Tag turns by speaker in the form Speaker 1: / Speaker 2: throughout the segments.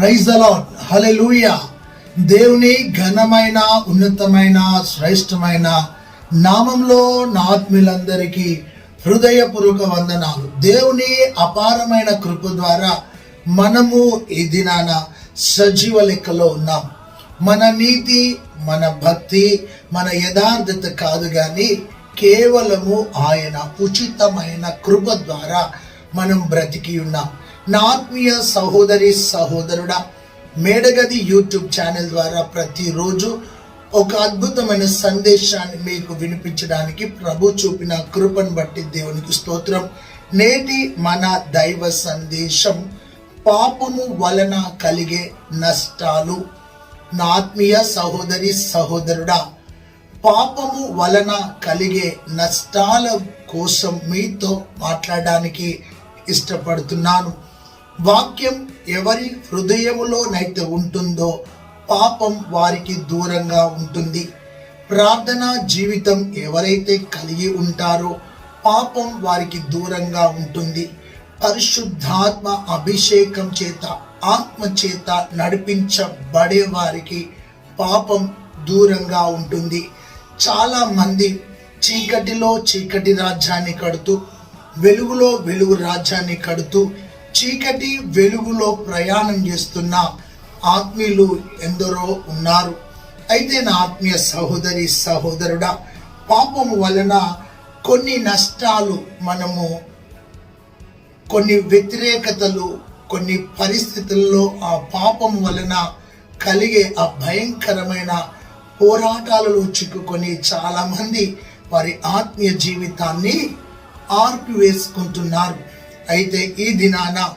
Speaker 1: Praise అలాడ్ hallelujah దేవుని ఘనమైన ఉన్నతమైన శ్రేష్టమైన నామంలో నా ఆత్మీయులందరికీ హృదయపూర్వక వందనాలు. దేవుని అపారమైన కృప ద్వారా మనము ఈ దినాన సజీవ లెక్కలో ఉన్నాం. మన నీతి మన భక్తి మన యథార్థత కాదు కానీ కేవలము ఆయన ఉచితమైన కృప ద్వారా మనం బ్రతికి ఉన్నాం. నా ఆత్మీయ సహోదరి సహోదరుడా మేడగది యూట్యూబ్ ఛానల్ ద్వారా ప్రతిరోజు ఒక అద్భుతమైన సందేశాన్ని మీకు వినిపించడానికి ప్రభు చూపిన కృపను బట్టి దేవునికి స్తోత్రం. నేటి మన దైవ సందేశం పాపము వలన కలిగే నష్టాలు. నా ఆత్మీయ సహోదరి సహోదరుడా పాపము వలన కలిగే నష్టాల కోసం మీతో మాట్లాడడానికి ఇష్టపడుతున్నాను. వాక్యం ఎవరి హృదయములోనైతే ఉంటుందో పాపం వారికి దూరంగా ఉంటుంది. ప్రార్థన జీవితం ఎవరైతే కలిగి ఉంటారో పాపం వారికి దూరంగా ఉంటుంది. పరిశుద్ధాత్మ అభిషేకం చేత ఆత్మ చేత నడిపించబడే వారికి పాపం దూరంగా ఉంటుంది. చాలా మంది చీకటిలో చీకటి రాజ్యాన్ని కడుతూ వెలుగులో వెలుగు రాజ్యాన్ని కడుతూ చీకటి వెలుగులో ప్రయాణం చేస్తున్న ఆత్మీయులు ఎందరో ఉన్నారు. అయితే నా ఆత్మీయ సహోదరి సహోదరుడా పాపము వలన కొన్ని నష్టాలు మనము కొన్ని వ్యతిరేకతలు కొన్ని పరిస్థితుల్లో ఆ పాపం వలన కలిగే ఆ భయంకరమైన పోరాటాలలో చిక్కుకొని చాలామంది వారి ఆత్మీయ జీవితాన్ని ఆర్పివేసుకుంటున్నారు. అయితే ఈ దినాన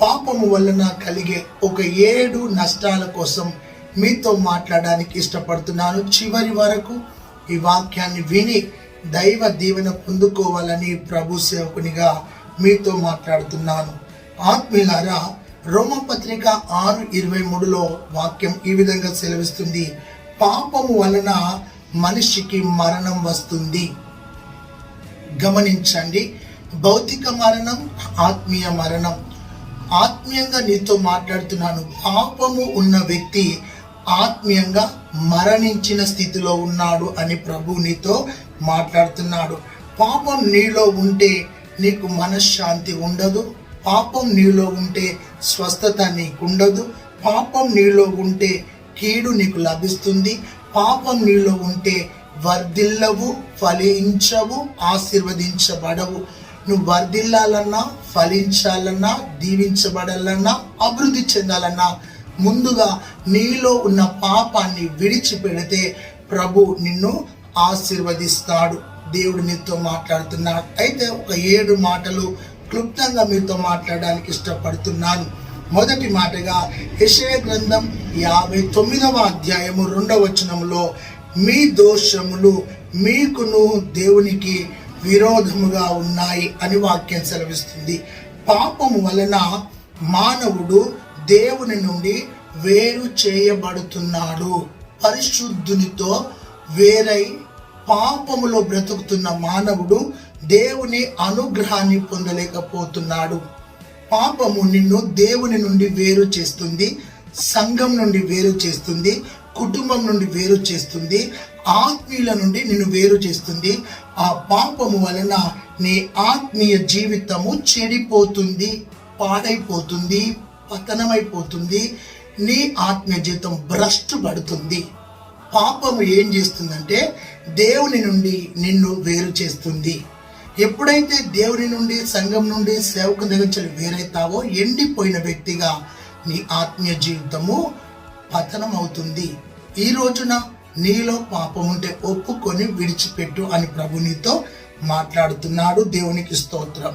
Speaker 1: పాపము వలన కలిగే ఒక ఏడు నష్టాల కోసం మీతో మాట్లాడడానికి ఇష్టపడుతున్నాను. చివరి వరకు ఈ వాక్యాన్ని విని దైవ దీవెన పొందుకోవాలని ప్రభు సేవకునిగా మీతో మాట్లాడుతున్నాను. ఆత్మీయులారా రోమపత్రిక ఆరు ఇరవై మూడులో వాక్యం ఈ విధంగా సెలవిస్తుంది. పాపము వలన మనిషికి మరణం వస్తుంది. గమనించండి. భౌతిక మరణం ఆత్మీయ మరణం. ఆత్మీయంగా నీతో మాట్లాడుతున్నాను. పాపము ఉన్న వ్యక్తి ఆత్మీయంగా మరణించిన స్థితిలో ఉన్నాడు అని ప్రభు నీతో మాట్లాడుతున్నాడు. పాపం నీలో ఉంటే నీకు మనశ్శాంతి ఉండదు. పాపం నీలో ఉంటే స్వస్థత నీకు ఉండదు పాపం నీలో ఉంటే కీడు నీకు లభిస్తుంది. పాపం నీలో ఉంటే వర్ధిల్లవు ఫలించవు ఆశీర్వదించబడవు. నువ్వు వర్ధిల్లాలన్నా ఫలించాలన్నా దీవించబడాలన్నా అభివృద్ధి చెందాలన్నా ముందుగా నీలో ఉన్న పాపాన్ని విడిచిపెడితే ప్రభు నిన్ను ఆశీర్వదిస్తాడు. దేవుడు నీతో మాట్లాడుతున్నాడు. అయితే ఒక ఏడు మాటలు క్లుప్తంగా మీతో మాట్లాడడానికి ఇష్టపడుతున్నాను. మొదటి మాటగా యశయ గ్రంథం యాభై తొమ్మిదవ అధ్యాయము రెండవ వచనంలో మీ దోషములు మీకును దేవునికి విరోధముగా ఉన్నాయి అని వాక్యం సెలవిస్తుంది. పాపము వలన మానవుడు దేవుని నుండి వేరు చేయబడుతున్నాడు. పరిశుద్ధునితో వేరై పాపములో బ్రతుకుతున్న మానవుడు దేవుని అనుగ్రహాన్ని పొందలేకపోతున్నాడు. పాపము నిన్ను దేవుని నుండి వేరు చేస్తుంది సంఘం నుండి వేరు చేస్తుంది కుటుంబం నుండి వేరు చేస్తుంది. ఆత్మీయుల నుండి నిన్ను వేరు చేస్తుంది. ఆ పాపము వలన నీ ఆత్మీయ జీవితము చెడిపోతుంది పాడైపోతుంది పతనమైపోతుంది. నీ ఆత్మీయ జీవితం భ్రష్టు పడుతుంది పాపము ఏం చేస్తుందంటే దేవుని నుండి నిన్ను వేరు చేస్తుంది. ఎప్పుడైతే దేవుని నుండి సంఘం నుండి సేవకు దగ్గర వేరైతావో ఎండిపోయిన వ్యక్తిగా నీ ఆత్మీయ జీవితము పతనం అవుతుంది ఈ రోజున నీలో పాపం ఉంటే ఒప్పుకొని విడిచిపెట్టు అని ప్రభు నీతో మాట్లాడుతున్నాడు. దేవునికి స్తోత్రం.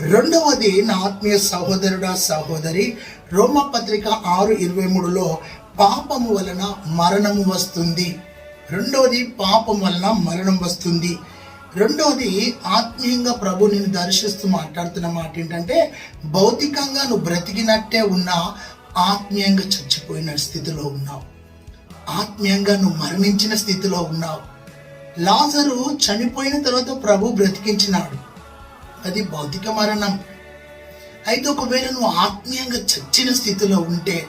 Speaker 1: రెండవది నా ఆత్మీయ సహోదరుడా సహోదరి రోమపత్రిక ఆరు ఇరవై మూడులో పాపము వలన మరణము వస్తుంది. రెండవది పాపం వలన మరణం వస్తుంది. రెండవది ఆత్మీయంగా ప్రభు నేను దర్శిస్తూ మాట్లాడుతున్న మాట ఏంటంటే భౌతికంగా నువ్వు బ్రతికినట్టే ఉన్నా ఆత్మీయంగా చచ్చిపోయిన స్థితిలో ఉన్నావు. ఆత్మీయంగా నువ్వు మరణించిన స్థితిలో ఉన్నావు. లాజరు చనిపోయిన తర్వాత ప్రభు బ్రతికించినాడు. అది భౌతిక మరణం. అయితే ఒకవేళ నువ్వు ఆత్మీయంగా చచ్చిన స్థితిలో ఉంటే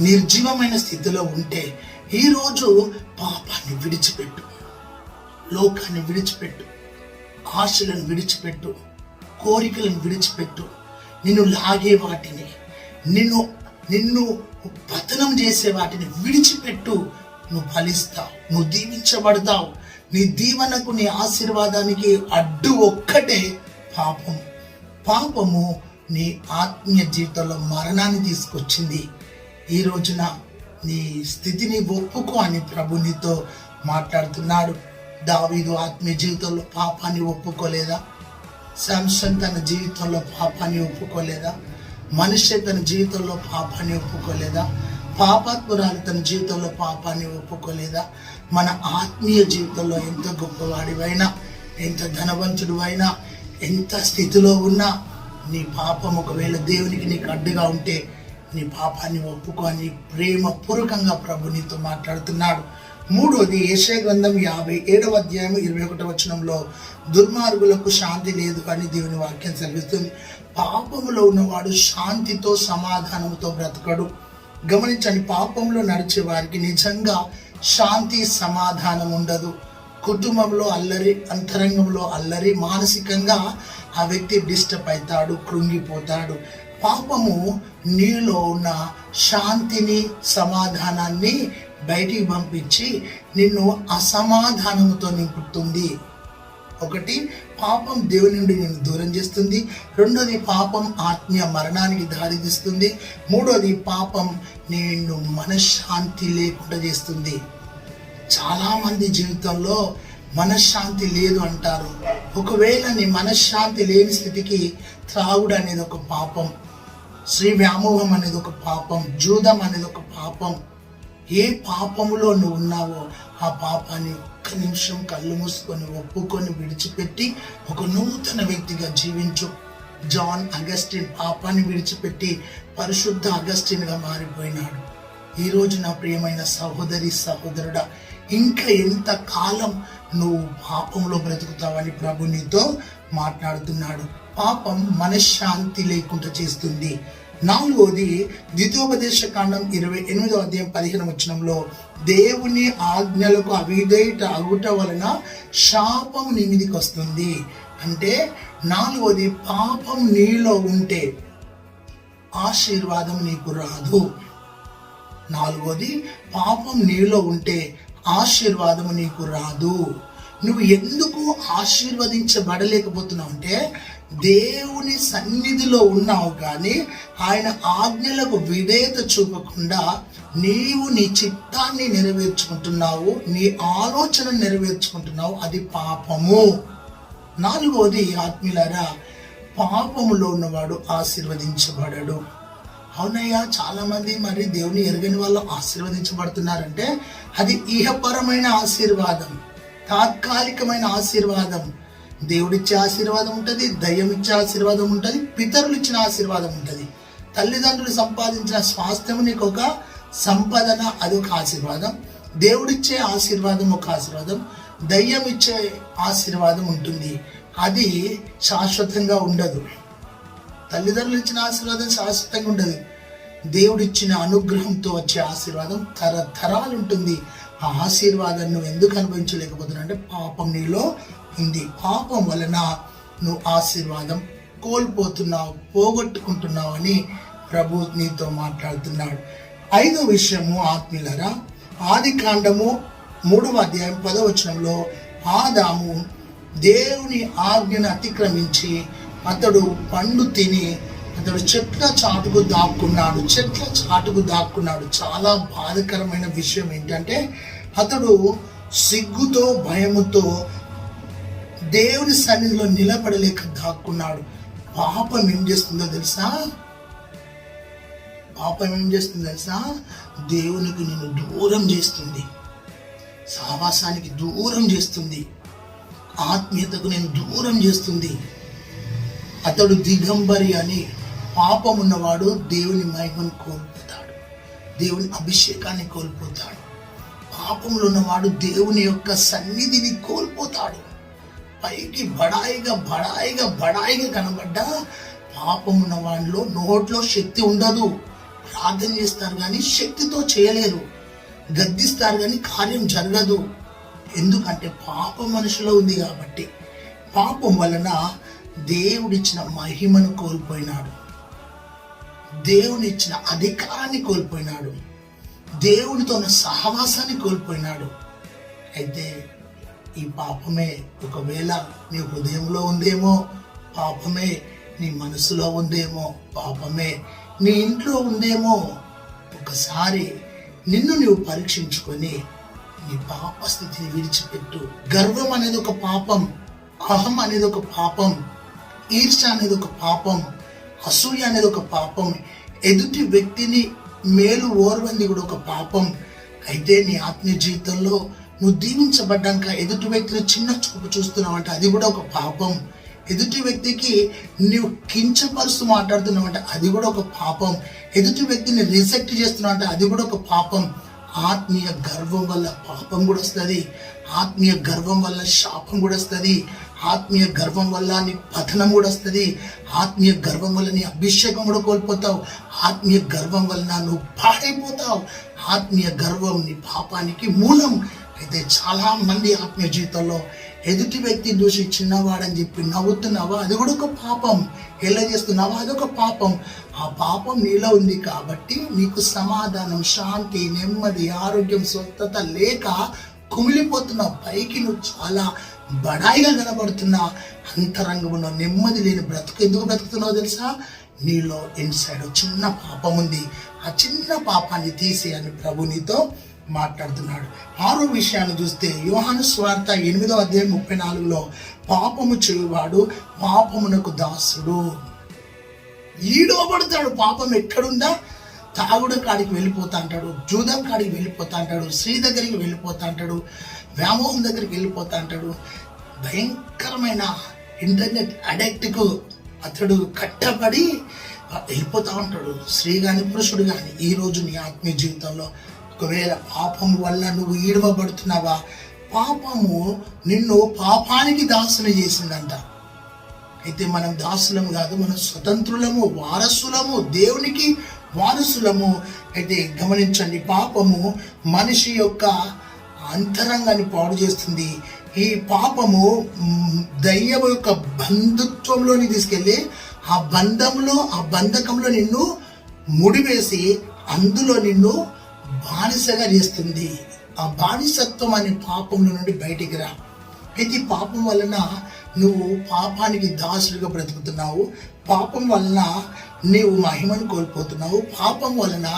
Speaker 1: నిర్జీవమైన స్థితిలో ఉంటే ఈరోజు పాపాన్ని విడిచిపెట్టు. లోకాన్ని విడిచిపెట్టు. ఆశలను విడిచిపెట్టు. కోరికలను విడిచిపెట్టు. నిన్ను లాగే వాటిని. నిన్ను నిన్ను పతనం చేసే వాటిని విడిచిపెట్టు. నువ్వు ఫలిస్తావు. నువ్వు దీవించబడతావు. నీ దీవనకు నీ ఆశీర్వాదానికి అడ్డు ఒక్కటే పాపం. పాపము నీ ఆత్మీయ జీవితంలో మరణాన్ని తీసుకొచ్చింది. ఈ రోజున నీ స్థితిని ఒప్పుకో అని ప్రభు నీతో మాట్లాడుతున్నాడు. దావీదు ఆత్మీయ జీవితంలో పాపాన్ని ఒప్పుకోలేదా? శాంసంగ్ తన జీవితంలో పాపాన్ని ఒప్పుకోలేదా? మనిషి తన జీవితంలో పాపాన్ని ఒప్పుకోలేదా? పాపాత్మురాలు తన జీవితంలో పాపాన్ని ఒప్పుకోలేదా? మన ఆత్మీయ జీవితంలో ఎంత గొప్పవాడివైనా ఎంత ధనవంతుడు అయినా ఎంత స్థితిలో ఉన్నా నీ పాపం ఒకవేళ దేవునికి నీకు అడ్డుగా ఉంటే నీ పాపాన్ని ఒప్పుకొని ప్రేమపూర్వకంగా ప్రభు నీతో మాట్లాడుతున్నాడు. మూడోది ఏషియా గ్రంథం యాభై ఏడవ అధ్యాయం ఇరవై ఒకటవ వచనంలో దుర్మార్గులకు శాంతి లేదు అని దేవుని వాక్యం సెలవిస్తుంది. పాపములో ఉన్నవాడు శాంతితో సమాధానంతో బ్రతకడు. గమనించండి పాపంలో నడిచే వారికి నిజంగా శాంతి సమాధానం ఉండదు. కుటుంబంలో అల్లరి అంతరంగంలో అల్లరి మానసికంగా ఆ వ్యక్తి డిస్టర్బ్ అవుతాడు కృంగిపోతాడు. పాపము నీలో ఉన్న శాంతిని సమాధానాన్ని బయటికి పంపించి నిన్ను అసమాధానంతో నింపుతుంది. ఒకటి పాపం దేవుని నుండి నేను దూరం చేస్తుంది. రెండోది పాపం ఆత్మీయ మరణానికి దారితీస్తుంది మూడోది పాపం నిన్ను మనశ్శాంతి లేకుండా చేస్తుంది. చాలామంది జీవితంలో మనశ్శాంతి లేదు అంటారు. ఒకవేళ నీ మనశ్శాంతి లేని స్థితికి త్రాగుడు అనేది ఒక పాపం శ్రీ వ్యామోహం అనేది ఒక పాపం జూదం అనేది ఒక పాపం. ఏ పాపములో నువ్వు ఉన్నావో ఆ పాపాన్ని ఒక్క నిమిషం కళ్ళు మూసుకొని ఒప్పుకొని విడిచిపెట్టి ఒక నూతన వ్యక్తిగా జీవించు. జాన్ అగస్టిన్ పాపాన్ని విడిచిపెట్టి పరిశుద్ధ అగస్టిన్గా మారిపోయినాడు. ఈరోజు నా ప్రియమైన సహోదరి సహోదరుడా ఇంకా ఎంత కాలం నువ్వు పాపంలో బ్రతుకుతావని ప్రభు నీతో మాట్లాడుతున్నాడు. పాపం మనశ్శాంతి లేకుండా చేస్తుంది. నాలుగోది ద్వితోపదేశ కాండం ఇరవై ఎనిమిదవ అధ్యాయం పదిహేను వచనంలో దేవుని ఆజ్ఞలకు అవిధేయత అగుట వలన శాపం నీ వస్తుంది. అంటే నాలుగోది పాపం నీలో ఉంటే ఆశీర్వాదం నీకు రాదు. నాలుగోది పాపం నీలో ఉంటే ఆశీర్వాదం నీకు రాదు. నువ్వు ఎందుకు ఆశీర్వదించబడలేకపోతున్నావు అంటే దేవుని సన్నిధిలో ఉన్నావు కానీ ఆయన ఆజ్ఞలకు విధేయత చూపకుండా నీవు నీ చిత్తాన్ని నెరవేర్చుకుంటున్నావు నీ ఆలోచన నెరవేర్చుకుంటున్నావు. అది పాపము. నాలుగోది ఆత్మీయులారా పాపములో ఉన్నవాడు ఆశీర్వదించబడడు. అవునయ్యా చాలామంది మరి దేవుని ఎరగని వాళ్ళు ఆశీర్వదించబడుతున్నారంటే అది ఇహపరమైన ఆశీర్వాదం. తాత్కాలికమైన ఆశీర్వాదం. దేవుడిచ్చే ఆశీర్వాదం ఉంటుంది దయ్యం ఇచ్చే ఆశీర్వాదం ఉంటుంది పితరులు ఇచ్చిన ఆశీర్వాదం ఉంటుంది. తల్లిదండ్రులు సంపాదించిన స్వాస్థ్యం నీకు ఒక సంపదన అది ఒక ఆశీర్వాదం. దేవుడిచ్చే ఆశీర్వాదం ఒక ఆశీర్వాదం. దయ్యం ఇచ్చే ఆశీర్వాదం ఉంటుంది. అది శాశ్వతంగా ఉండదు. తల్లిదండ్రులు ఇచ్చిన ఆశీర్వాదం శాశ్వతంగా ఉండదు. దేవుడిచ్చిన అనుగ్రహంతో వచ్చే ఆశీర్వాదం తరతరాలు ఉంటుంది ఆ ఆశీర్వాదాన్ని నువ్వు ఎందుకు అనుభవించలేకపోతున్నావు అంటే పాపం నీలో ఉంది. పాపం వలన నువ్వు ఆశీర్వాదం కోల్పోతున్నావు పోగొట్టుకుంటున్నావు అని ప్రభు నీతో మాట్లాడుతున్నాడు. ఐదో విషయము ఆత్మీయులరా ఆది కాండము మూడవ అధ్యాయం పదవచనంలో ఆదాము దేవుని ఆజ్ఞను అతిక్రమించి అతడు పండు తిని అతడు చెట్ల చాటుకు దాక్కున్నాడు. చెట్ల చాటుకు దాక్కున్నాడు. చాలా బాధకరమైన విషయం ఏంటంటే అతడు సిగ్గుతో భయముతో దేవుని సన్నిధిలో నిలబడలేక దాక్కున్నాడు. పాపం ఏం చేస్తుందో తెలుసా? పాపం ఏం చేస్తుంది తెలుసా? దేవునికి నేను దూరం చేస్తుంది. సావాసానికి దూరం చేస్తుంది. ఆత్మీయతకు నేను దూరం చేస్తుంది. అతడు దిగంబరి అని పాపం ఉన్నవాడు దేవుని మహిమను కోల్పోతాడు. దేవుని అభిషేకాన్ని కోల్పోతాడు. పాపంలో ఉన్నవాడు దేవుని యొక్క సన్నిధిని కోల్పోతాడు. పైకి బడాయిగా బడాయిగా బడాయిగా కనబడ్డా పాపం ఉన్న వాడిలో నోట్లో శక్తి ఉండదు. ప్రార్థన చేస్తారు కానీ శక్తితో చేయలేరు. గద్దిస్తారు కానీ కార్యం జరగదు. ఎందుకంటే పాపం మనిషిలో ఉంది కాబట్టి పాపం వలన దేవుడిచ్చిన మహిమను కోల్పోయినాడు. దేవునిచ్చిన అధికారాన్ని కోల్పోయినాడు. దేవుడితోని సహవాసాన్ని కోల్పోయినాడు. అయితే ఈ పాపమే ఒకవేళ నీ హృదయంలో ఉందేమో పాపమే నీ మనసులో ఉందేమో పాపమే నీ ఇంట్లో ఉందేమో ఒకసారి నిన్ను నువ్వు పరీక్షించుకొని నీ పాప స్థితిని విడిచిపెట్టు. గర్వం అనేది ఒక పాపం అహం అనేది ఒక పాపం ఈర్ష అనేది ఒక పాపం అసూయ అనేది ఒక పాపం. ఎదుటి వ్యక్తిని మేలు ఓర్వంది కూడా ఒక పాపం. అయితే నీ ఆత్మీయ జీవితంలో నువ్వు దీవించబడ్డాక ఎదుటి వ్యక్తిని చిన్న చూపు చూస్తున్నావు అంటే అది కూడా ఒక పాపం. ఎదుటి వ్యక్తికి నువ్వు కించపరుస్తూ మాట్లాడుతున్నావు అంటే అది కూడా ఒక పాపం. ఎదుటి వ్యక్తిని రిజెక్ట్ చేస్తున్నావు అంటే అది కూడా ఒక పాపం. ఆత్మీయ గర్వం వల్ల పాపం కూడా వస్తుంది. ఆత్మీయ గర్వం వల్ల శాపం కూడా వస్తుంది. ఆత్మీయ గర్వం వల్ల నీ పతనం కూడా వస్తుంది. ఆత్మీయ గర్వం వల్ల నీ అభిషేకం కూడా కోల్పోతావు. ఆత్మీయ గర్వం వలన నువ్వు పాడైపోతావు. ఆత్మీయ గర్వం నీ పాపానికి మూలం. అయితే చాలా మంది ఆత్మీయ జీవితంలో ఎదుటి వ్యక్తి దూషి చిన్నవాడని చెప్పి నవ్వుతున్నావా? అది కూడా ఒక పాపం. ఎలా చేస్తున్నావా? అదొక పాపం. ఆ పాపం నీలో ఉంది కాబట్టి నీకు సమాధానం శాంతి నెమ్మది ఆరోగ్యం స్వస్థత లేక కుమిలిపోతున్నావు. పైకి నువ్వు చాలా బడాయిగా కనబడుతున్న అంతరంగంలో నెమ్మది లేని బ్రతుకు. ఎందుకు బ్రతుకుతున్నావు తెలుసా? నీలో ఇన్సైడ్ చిన్న పాపం ఉంది. ఆ చిన్న పాపాన్ని తీసేయని ప్రభు నీతో మాట్లాడుతున్నాడు. ఆరో విషయాన్ని చూస్తే యోహాను స్వార్థ ఎనిమిదో అధ్యాయం ముప్పై నాలుగులో పాపము చేయువాడు పాపమునకు దాసుడు. ఈడవబడతాడు పాపం ఎక్కడుందా? తాగుడు కాడికి వెళ్ళిపోతా అంటాడు. జూదం కాడికి వెళ్ళిపోతా అంటాడు. స్త్రీ దగ్గరికి వెళ్ళిపోతా అంటాడు. వ్యామోహం దగ్గరికి వెళ్ళిపోతా అంటాడు. భయంకరమైన ఇంటర్నెట్ అడక్ట్కు అతడు కట్టబడి వెళ్ళిపోతా ఉంటాడు. స్త్రీ కానీ పురుషుడు కానీ ఈరోజు నీ ఆత్మీయ జీవితంలో ఒకవేళ పాపం వల్ల నువ్వు ఈడవబడుతున్నావా? పాపము నిన్ను పాపానికి దాసులు చేసిందంట. అయితే మనం దాసులము కాదు మనం స్వతంత్రులము వారసులము దేవునికి వారసులము. అయితే గమనించండి పాపము మనిషి యొక్క అంతరంగాన్ని పాడు చేస్తుంది. ఈ పాపము దయ్యము యొక్క బంధుత్వంలోని తీసుకెళ్ళి ఆ బంధంలో ఆ బంధకంలో నిన్ను ముడివేసి అందులో నిన్ను బానిసగా చేస్తుంది. ఆ బానిసత్వం అనే పాపంలో నుండి బయటికి రా. ప్రతి పాపం వలన నువ్వు పాపానికి దాసులుగా బ్రతుకుతున్నావు. పాపం వలన నీవు మహిమను కోల్పోతున్నావు. పాపం వలన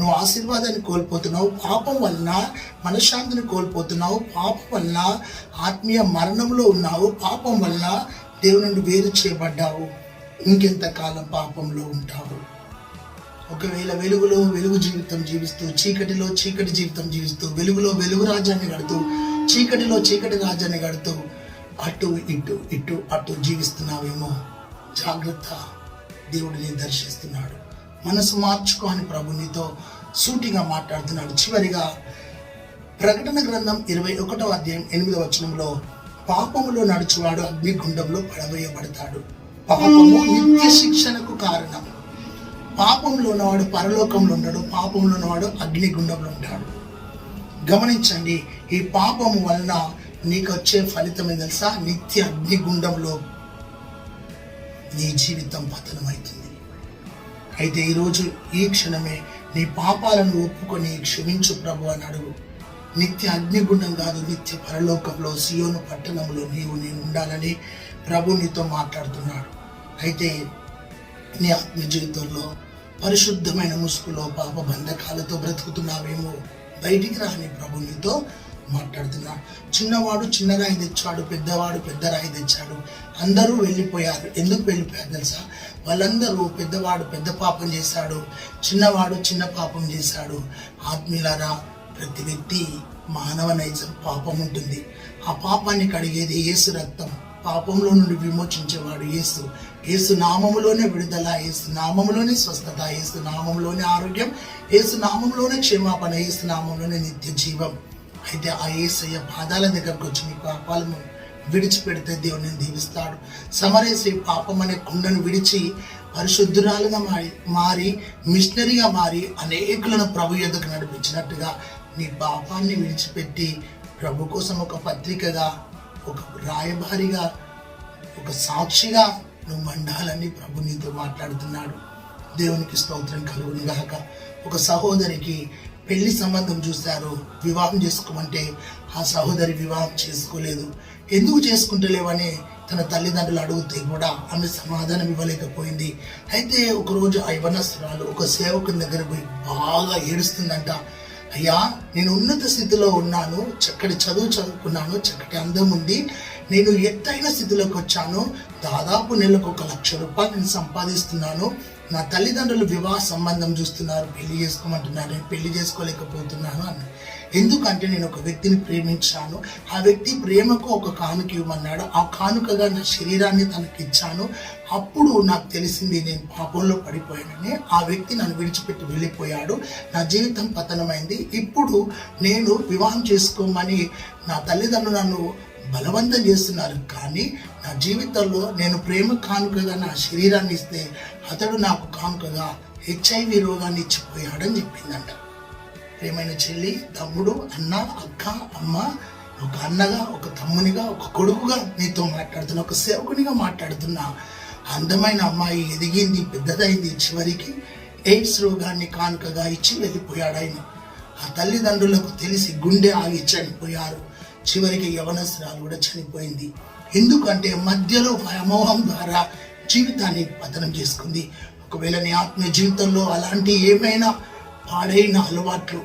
Speaker 1: నువ్వు ఆశీర్వాదాన్ని కోల్పోతున్నావు. పాపం వలన మనశ్శాంతిని కోల్పోతున్నావు. పాపం వలన ఆత్మీయ మరణంలో ఉన్నావు. పాపం వలన దేవుని నుండి వేరు చేయబడ్డావు. ఇంకెంతకాలం పాపంలో ఉంటావు? ఒకవేళ వెలుగులో వెలుగు జీవితం జీవిస్తూ చీకటిలో చీకటి జీవితం జీవిస్తూ వెలుగులో వెలుగు రాజ్యాన్ని గడుతూ చీకటిలో చీకటి రాజ్యాన్ని గడుతూ అటు ఇటు ఇటు అటు జీవిస్తున్నావేమో? జాగ్రత్త దేవుడిని దర్శిస్తున్నాడు. మనసు మార్చుకో అని ప్రభు నీతో సూటిగా మాట్లాడుతున్నాడు. చివరిగా ప్రకటన గ్రంథం ఇరవై ఒకటో అధ్యాయం ఎనిమిదవ వచనంలో పాపములో నడుచువాడు అగ్నిగుండంలో పడవేయబడతాడు. పాపము నిత్య శిక్షణకు కారణం. పాపంలో ఉన్నవాడు పరలోకంలో ఉన్నాడు పాపంలో ఉన్నవాడు అగ్నిగుండంలో ఉంటాడు. గమనించండి ఈ పాపము వలన నీకు వచ్చే ఫలితం తెలుసా? నిత్య అగ్నిగుండంలో నీ జీవితం పతనమవుతుంది అయితే ఈరోజు ఈ క్షణమే నీ పాపాలను ఒప్పుకొని క్షమించు ప్రభు అని అడుగు. నిత్య అగ్నిగుండం కాదు నిత్య పరలోకంలో సియోను పట్టణంలో నీవు నేను ఉండాలని ప్రభు నీతో మాట్లాడుతున్నాడు. అయితే నీ ఆత్మ జీవితంలో పరిశుద్ధమైన ముసుగులో పాప బంధకాలతో బ్రతుకుతున్నావేమో బయటికి రాని ప్రభు నీతో మాట్లాడుతున్నా. చిన్నవాడు చిన్న రాయి తెచ్చాడు పెద్దవాడు పెద్ద రాయి తెచ్చాడు. అందరూ వెళ్ళిపోయారు. ఎందుకు వెళ్ళిపోయారు తెలుసా? వాళ్ళందరూ పెద్దవాడు పెద్ద పాపం చేశాడు చిన్నవాడు చిన్న పాపం చేశాడు. ఆత్మీయులారా ప్రతి వ్యక్తి మానవ నైజం పాపం ఉంటుంది. ఆ పాపాన్ని కడిగేది ఏసు రక్తం. పాపంలో నుండి విమోచించేవాడు యేసు. ఏసు నామంలోనే విడుదల ఏసు నామములోనే స్వస్థత ఏసు నామంలోనే ఆరోగ్యం ఏసు నామంలోనే క్షేమాపణ ఏసు నామంలోనే నిత్య జీవం. అయితే ఆ ఏసయ్య పాదాల దగ్గరకు వచ్చి నీ పాపాలను విడిచిపెడితే దేవుని దీవిస్తాడు. సమరేసి పాపం అనే కుండను విడిచి పరిశుద్ధురాలుగా మారి మారి మిషనరీగా మారి అనేకులను ప్రభు ఎదుకు నడిపించినట్టుగా నీ పాపాన్ని విడిచిపెట్టి ప్రభు కోసం ఒక పత్రికగా ఒక రాయబారిగా ఒక సాక్షిగా నువ్వు మండాలని ప్రభు నీతో మాట్లాడుతున్నాడు. దేవునికి స్తోత్రం కలుగును గాక ఒక సహోదరికి పెళ్ళి సంబంధం చూశారు వివాహం చేసుకోమంటే ఆ సహోదరి వివాహం చేసుకోలేదు. ఎందుకు చేసుకుంటలేవని తన తల్లిదండ్రులు అడిగితే కూడా ఆమె సమాధానం ఇవ్వలేకపోయింది. అయితే ఒకరోజు ఆ యవనస్తురాలు ఒక సేవకుని దగ్గర పోయి బాగా ఏడుస్తుందంట. అయ్యా నేను ఉన్నత స్థితిలో ఉన్నాను చక్కటి చదువు చదువుకున్నాను చక్కటి అందం ఉంది నేను ఎత్తైన స్థితిలోకి వచ్చాను. దాదాపు నెలకు ఒక లక్ష రూపాయలు నేను సంపాదిస్తున్నాను. నా తల్లిదండ్రులు వివాహ సంబంధం చూస్తున్నారు. పెళ్ళి చేసుకోమంటున్నారు. నేను పెళ్ళి చేసుకోలేకపోతున్నాను అని ఎందుకంటే నేను ఒక వ్యక్తిని ప్రేమించాను. ఆ వ్యక్తి ప్రేమకు ఒక కానుక ఇవ్వమన్నాడు. ఆ కానుకగా నా శరీరాన్ని తనకి ఇచ్చాను. అప్పుడు నాకు తెలిసింది నేను పాపంలో పడిపోయానని. ఆ వ్యక్తి నన్ను విడిచిపెట్టి వెళ్ళిపోయాడు. నా జీవితం పతనమైంది. ఇప్పుడు నేను వివాహం చేసుకోమని నా తల్లిదండ్రులు నన్ను బలవంతం చేస్తున్నారు. కానీ నా జీవితంలో నేను ప్రేమ కానుకగా నా శరీరాన్ని ఇస్తే అతడు నాకు కానుకగా హెచ్ఐవి రోగాన్ని ఇచ్చిపోయాడని చెప్పిందంట. ప్రేమైన చెల్లి తమ్ముడు అన్న అక్క అమ్మ ఒక అన్నగా ఒక తమ్మునిగా ఒక కొడుకుగా నీతో మాట్లాడుతున్నా ఒక సేవకునిగా మాట్లాడుతున్నా. అందమైన అమ్మాయి ఎదిగింది పెద్దదైంది చివరికి ఎయిడ్స్ రోగాన్ని కానుకగా ఇచ్చి వెళ్ళిపోయాడు ఆయన. ఆ తల్లిదండ్రులకు తెలిసి గుండె ఆగి చనిపోయారు. చివరికి యవనస్రాలు కూడా చనిపోయింది. ఎందుకంటే మధ్యలో వ్యామోహం ద్వారా జీవితాన్ని పతనం చేసుకుంది. ఒకవేళ నీ ఆత్మీయ జీవితంలో అలాంటి ఏమైనా పాడైన అలవాట్లు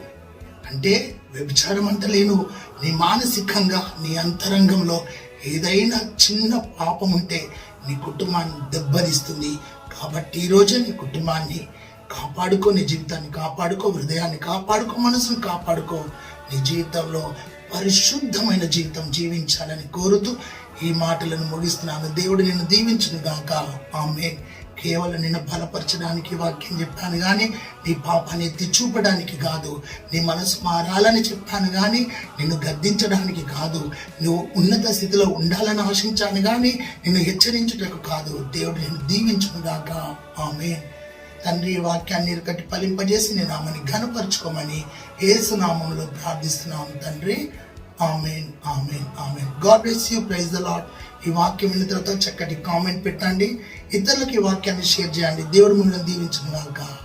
Speaker 1: అంటే వ్యభిచారం అంటలేను నీ మానసికంగా నీ అంతరంగంలో ఏదైనా చిన్న పాపం ఉంటే నీ కుటుంబాన్ని దెబ్బతీస్తుంది. కాబట్టి ఈరోజే నీ కుటుంబాన్ని కాపాడుకో నీ జీవితాన్ని కాపాడుకో హృదయాన్ని కాపాడుకో మనసును కాపాడుకో. నీ జీవితంలో పరిశుద్ధమైన జీవితం జీవించాలని కోరుతూ ఈ మాటలను ముగిస్తున్నాను. దేవుడు నిన్ను దీవించును గాక. ఆమె కేవలం నిన్ను బలపరచడానికి వాక్యం చెప్పాను కానీ నీ పాపాన్ని ఎత్తి చూపడానికి కాదు నీ మనసు మారాలని చెప్పాను కానీ నిన్ను గద్దించడానికి కాదు నువ్వు ఉన్నత స్థితిలో ఉండాలని ఆశించాను కానీ నిన్ను హెచ్చరించుటకు కాదు. దేవుడు నిన్ను దీవించును గాక. ఆమె తండ్రి వాక్యాన్ని ఇరకటి ఫలింపజేసి నేను ఆమెని ఘనపరచుకోమని ఏసునామంలో ప్రార్థిస్తున్నాము తండ్రి. Amen amen amen. God bless you praise the Lord ఈ వాక్యం విన్న తర్వాత చక్కటి కామెంట్ పెట్టండి. ఇతరులకు ఈ వాక్యాన్ని షేర్ చేయండి. దేవుడు మిమ్మల్ని దీవించుకున్నాక గాక